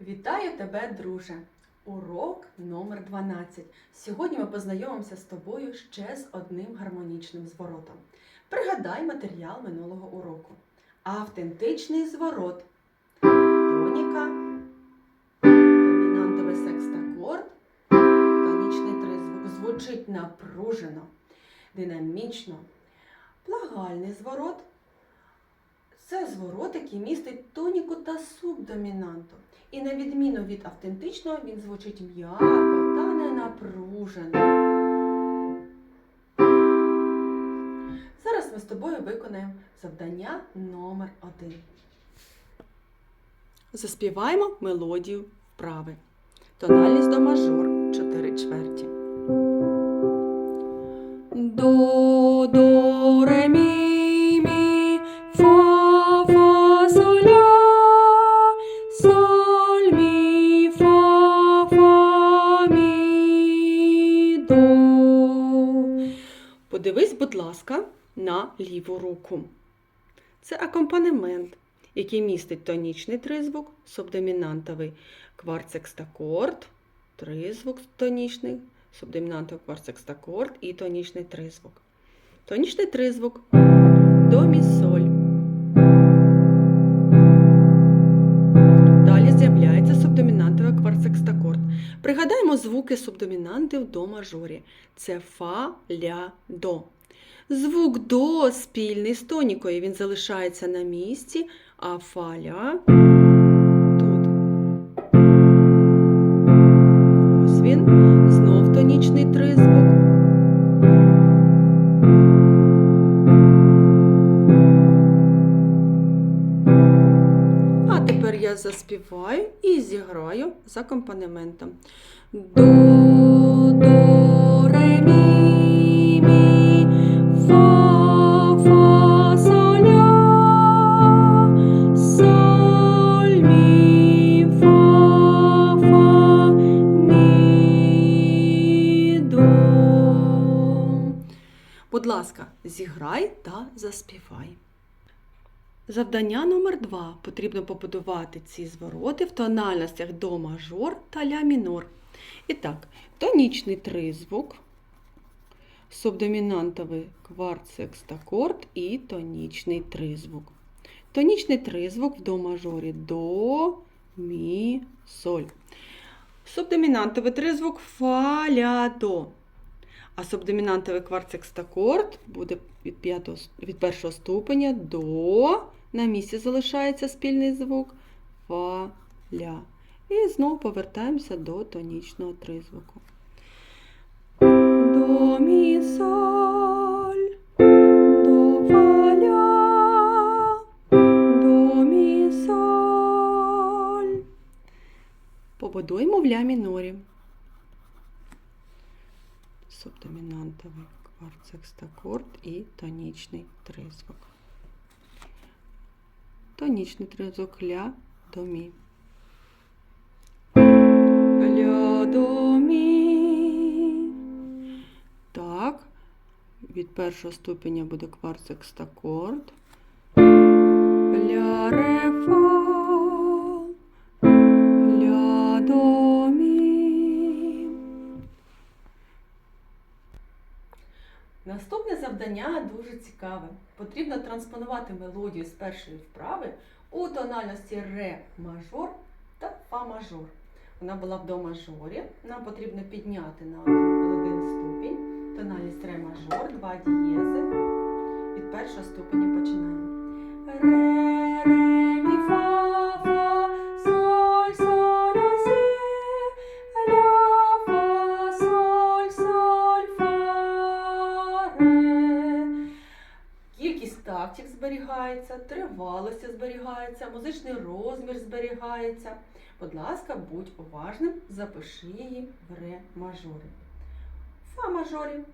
Вітаю тебе, друже! Урок номер 12. Сьогодні ми познайомимося з тобою ще з одним гармонічним зворотом. Пригадай матеріал минулого уроку. Автентичний зворот. Тоніка, домінантовий секстакорд, тонічний тризвук. Звучить напружено, динамічно. Плагальний зворот це зворот, який містить тоніку та субдомінанту. І на відміну від автентичного, він звучить м'яко та не напружено. Зараз ми з тобою виконаємо завдання номер один. Заспіваємо мелодію вправи. Тональність до мажор 4 чверті. До, ліву руку. Це акомпанемент, який містить тонічний тризвук, субдомінантовий кварцекстакорд, тризвук тонічний, субдомінантовий кварцекстакорд і тонічний тризвук. Тонічний тризвук до мі соль. Далі з'являється субдомінантовий кварцекстакорд. Пригадаємо звуки субдомінанти в до мажорі. Це фа, ля, до. Звук до спільний з тонікою. Він залишається на місці, а фа, ля тут. Ось він. Знов тонічний тризвук. А тепер я заспіваю і зіграю з акомпанементом. До, Будь ласка, зіграй та заспівай. Завдання номер два. Потрібно побудувати ці звороти в тональностях до мажор та ля мінор. І так, тонічний тризвук, субдомінантовий кварцекстакорд і тонічний тризвук. Тонічний тризвук в до мажорі до, мі, соль. Субдомінантовий тризвук фа, ля, до. А субдомінантовий кварцекстакорд буде від, п'ятого, від першого ступеня до. На місці залишається спільний звук фа, ля. І знову повертаємося до тонічного тризвуку. До, мі, соль, до, фа, ля, до, мі. Побудуємо в ля мінорі субдомінантовий кварцекстакорд і тонічний тризвук. Тонічний тризвук ля до мі. Ля до мі. Так. Від першого ступеня буде кварцекстакорд. Ля ре Наступне завдання дуже цікаве. Потрібно транспонувати мелодію з першої вправи у тональності ре мажор та фа мажор. Вона була в до мажорі. Нам потрібно підняти на один ступінь. Тональність ре мажор, два дієзи. Від першого ступеня починаємо. Ре, ре, Кількість тактів зберігається, тривалості зберігається, музичний розмір зберігається. Будь ласка, будь уважним, запиши її в ре мажорі. Фа мажорі.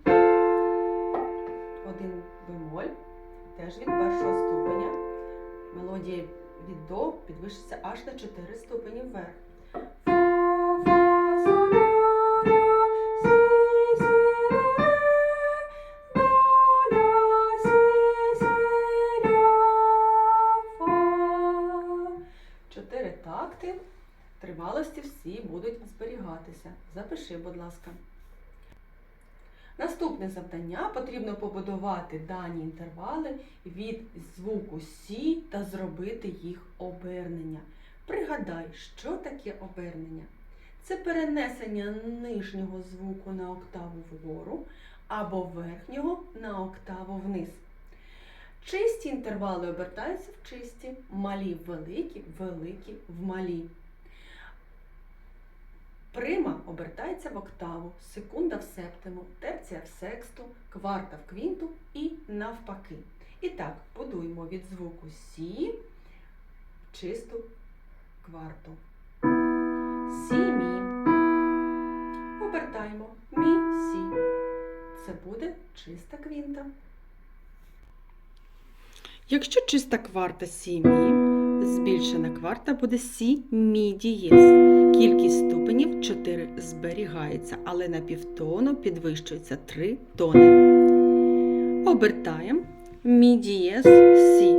Один бемоль, теж від першого ступеня. Мелодія від до підвищиться аж на 4 ступені вверх. Тривалості всі будуть зберігатися. Запиши, будь ласка. Наступне завдання потрібно побудувати дані інтервали від звуку Сі та зробити їх обернення. Пригадай, що таке обернення? Це перенесення нижнього звуку на октаву вгору або верхнього на октаву вниз. Чисті інтервали обертаються в чисті, малі в великі, великі в малі. Прима обертається в октаву, секунда в септиму, терція в сексту, кварта в квінту і навпаки. І так, будуємо від звуку Сі в чисту кварту. Сі, мі. Обертаємо мі, сі. Це буде чиста квінта. Якщо чиста кварта сі мі, збільшена кварта буде сі мі дієз. Кількість ступенів 4 зберігається, але на півтону підвищується 3 тони. Обертаємо мі дієз сі.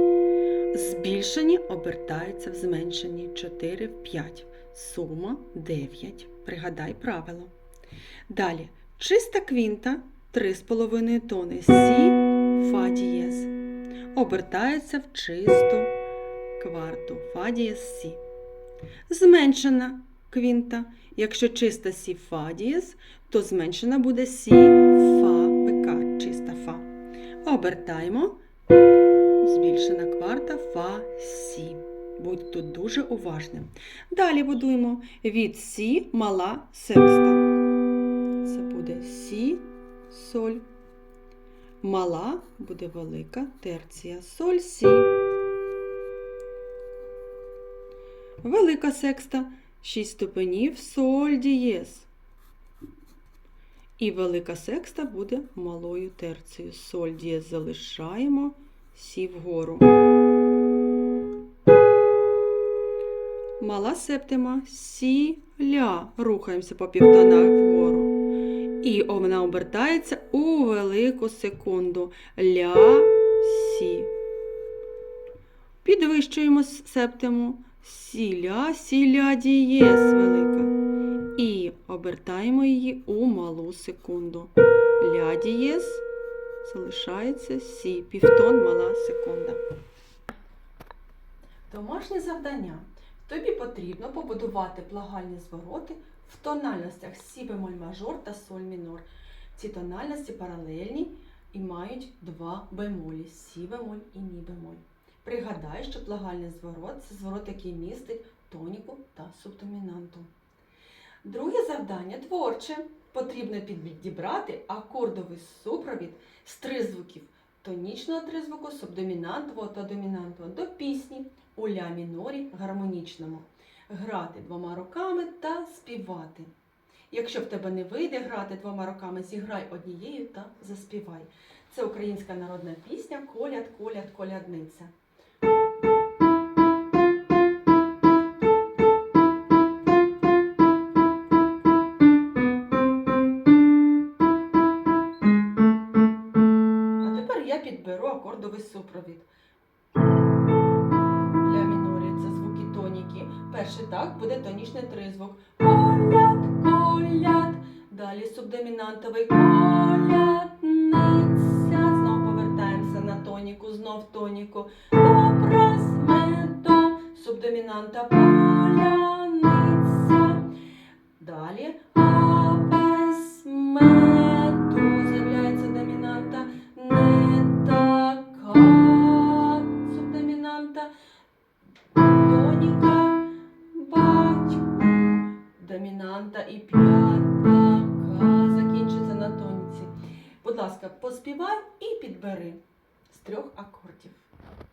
Збільшені обертаються в зменшенні 4 в 5. Сума 9. Пригадай правило. Далі чиста квінта 3,5 тони сі фа дієз. Обертається в чисту кварту фа дієз сі. Зменшена квінта. Якщо чиста сі фа дієз, то зменшена буде сі фа ПК, чиста фа. Обертаємо. Збільшена кварта фа сі. Будь тут дуже уважним. Далі будуємо від сі мала секста. Це буде сі, соль. Мала буде велика терція. Соль сі. Велика секста 6 ступенів соль дієз. І велика секста буде малою терцією. Соль дієз залишаємо сі вгору. Мала септима сі ля. Рухаємося по півтонах вгору. І вона обертається у велику секунду. Ля сі. Підвищуємо септиму. Сіля, сіля дієс велика. І обертаємо її у малу секунду. Ля дієс залишається сі. Півтон мала секунда. Домашнє завдання. Тобі потрібно побудувати плагальні звороти в тональностях сі бемоль мажор та соль мінор. Ці тональності паралельні і мають два бемолі сі бемоль і мі бемоль. Пригадай, що плагальний зворот це зворот, який містить тоніку та субдомінанту. Друге завдання творче. Потрібно підібрати акордовий супровід з тризвуків тонічного тризвуку, субдомінантового та домінантового до пісні у ля мінорі гармонічному. Грати двома руками та співати. Якщо в тебе не вийде грати двома руками, зіграй однією та заспівай. Це українська народна пісня Коляд, коляд, колядниця. Акордовий супровід. Ля мінорі це звуки тоніки. Перший так буде тонічний тризвук. Коляд, коляд. Далі субдомінантовий колядниця. Знов повертаємося на тоніку, знов тоніку. Добра з медом. Субдомінанта поляниця. Далі підбери з трьох акордів.